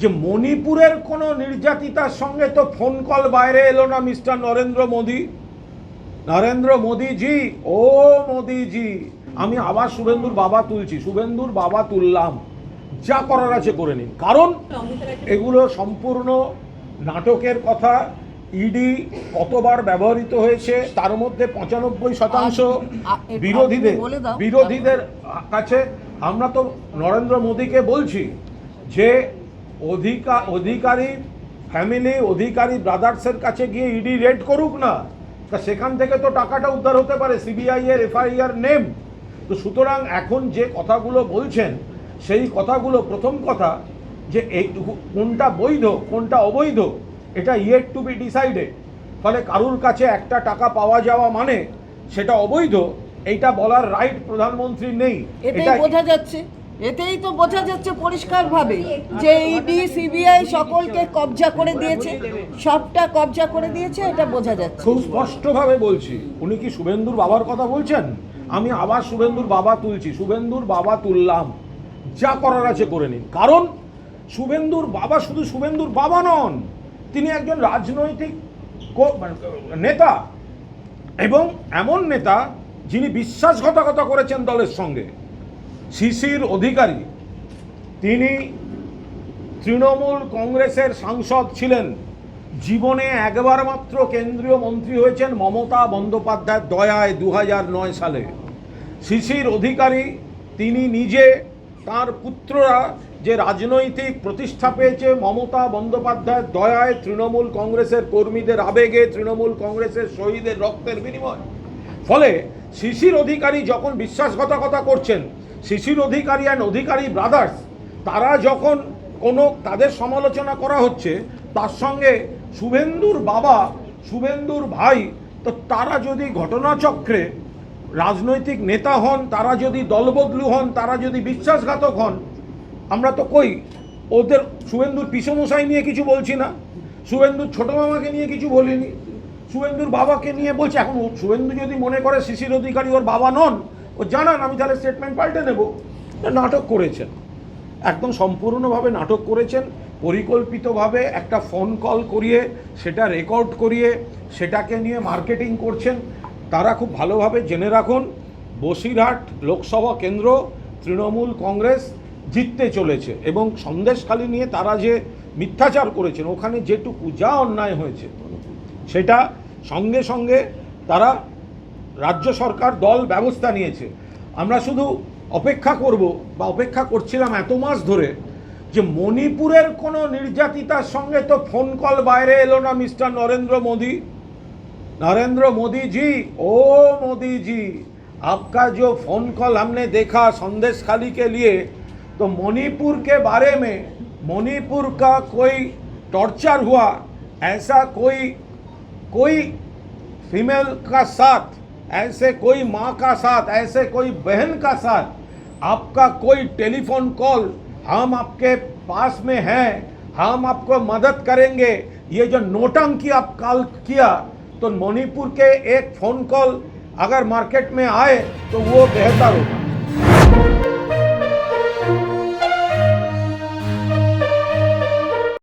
যে মণিপুরের কোনো নির্যাতিতার সঙ্গে তো ফোন কল বাইরে এলো না মিস্টার নরেন্দ্র মোদী। নরেন্দ্র মোদীজি ও মোদীজি আমি আবার শুভেন্দুর বাবা তুলছি শুভেন্দুর বাবা তুললাম। যা করার আছে করে নিন। কারণ এগুলো সম্পূর্ণ নাটকের কথা ইডি কতবার ব্যবহৃত হয়েছে তার মধ্যে পঁচানব্বই শতাংশ বিরোধীদের। বিরোধীদের কাছে আমরা তো নরেন্দ্র মোদীকে বলছি যে অধিকা অধিকারী ফ্যামিলি অধিকারী ব্রাদার্সের কাছে গিয়ে ইডি রেড করুক না তা সেখান থেকে তো টাকাটা উদ্ধার হতে পারে সিবিআই এর এফআইআর নেম তো সুতরাং এখন যে কথাগুলো বলছেন সেই কথাগুলো প্রথম কথা যে এই কোনটা বৈধ কোনটা অবৈধ এটা ইয়েট টু বি ডিসাইডেড ফলে কারুর কাছে একটা টাকা পাওয়া যাওয়া মানে সেটা অবৈধ এইটা বলার রাইট প্রধানমন্ত্রী নেই। এটা বোঝা যাচ্ছে। এতেই তো বোঝা যাচ্ছে পরিষ্কারভাবে যে ইডি সিবিআই সকলকে কবজা করে দিয়েছে। সবটা কবজা করে দিয়েছে এটা বোঝা যাচ্ছে। খুব স্পষ্টভাবে বলছি উনি কি শুভেন্দুর বাবার কথা বলছেন? আমি আবার শুভেন্দুর বাবা তুলছি শুভেন্দুর বাবা তুললাম। যা করার আছে করে নিন। কারণ শুভেন্দুর বাবা শুধু শুভেন্দুর বাবা নন তিনি একজন রাজনৈতিক মানে, নেতা। এবং এমন নেতা যিনি বিশ্বাসঘাতকতা করেছেন দলের সঙ্গে। শিশির অধিকারী। তিনি তৃণমূল কংগ্রেসের সাংসদ ছিলেন। জীবনে একবার মাত্র কেন্দ্রীয় মন্ত্রী হয়েছেন মমতা বন্দ্যোপাধ্যায়ের দয়ায় দু নয় সালে। শিশির অধিকারী, তিনি নিজে তার পুত্ররা যে রাজনৈতিক প্রতিষ্ঠা পেয়েছে মমতা বন্দ্যোপাধ্যায়ের দয়ায় তৃণমূল কংগ্রেসের কর্মীদের আবেগে, তৃণমূল কংগ্রেসের শহীদের রক্তের বিনিময়। ফলে শিশির অধিকারী যখন বিশ্বাসঘাতকতা করছেন শিশির অধিকারী অ্যান্ড অধিকারী ব্রাদার্স তারা যখন কোনো তাদের সমালোচনা করা হচ্ছে, তার সঙ্গে শুভেন্দুর বাবা, শুভেন্দুর ভাই, তো তারা যদি ঘটনাচক্রে রাজনৈতিক নেতা হন, তারা যদি দলবদলু হন, তারা যদি বিশ্বাসঘাতক হন, আমরা তো কই, ওদের শুভেন্দুর পিসমশাই নিয়ে কিছু বলছি না, শুভেন্দুর ছোটো মামাকে নিয়ে কিছু বলিনি, শুভেন্দুর বাবাকে নিয়ে বলছে, এখন শুভেন্দু যদি মনে করে শিশির অধিকারী ওর বাবা নন ও জানান, আমি তাহলে স্টেটমেন্ট পাল্টে নেব। নাটক করেছেন। একদম সম্পূর্ণভাবে নাটক করেছেন, পরিকল্পিতভাবে একটা ফোন কল করিয়ে, সেটা রেকর্ড করিয়ে, সেটাকে নিয়ে মার্কেটিং করছেন। তারা খুব ভালোভাবে জেনে রাখুন, বসিরহাট লোকসভা কেন্দ্র, তৃণমূল কংগ্রেস জিততে চলেছে এবং সন্দেশখালি নিয়ে তারা যে মিথ্যাচার করেছেন, ওখানে যেটুকু যা অন্যায় হয়েছে, সেটা সঙ্গে সঙ্গে তারা রাজ্য সরকার দল ব্যবস্থা নিয়েছে আমরা শুধু অপেক্ষা করব বা অপেক্ষা করছিলাম এত মাস ধরে যে মণিপুরের কোনো নির্যাতিতার সঙ্গে তো ফোন কল বাইরে এলো না মিস্টার নরেন্দ্র মোদী नरेंद्र मोदी जी ओ मोदी जी आपका जो फोन कॉल हमने देखा संदेश खाली के लिए तो मणिपुर के बारे में मणिपुर का कोई टॉर्चर हुआ ऐसा कोई कोई फीमेल का साथ ऐसे कोई माँ का साथ, ऐसे कोई बहन का साथ, आपका कोई टेलीफोन कॉल, हम आपके पास में हैं, हम आपको मदद करेंगे। ये जो नोटंकी आप कॉल किया तो मणिपुर के एक फ़ोन कॉल अगर मार्केट में आए तो वो बेहतर होगा।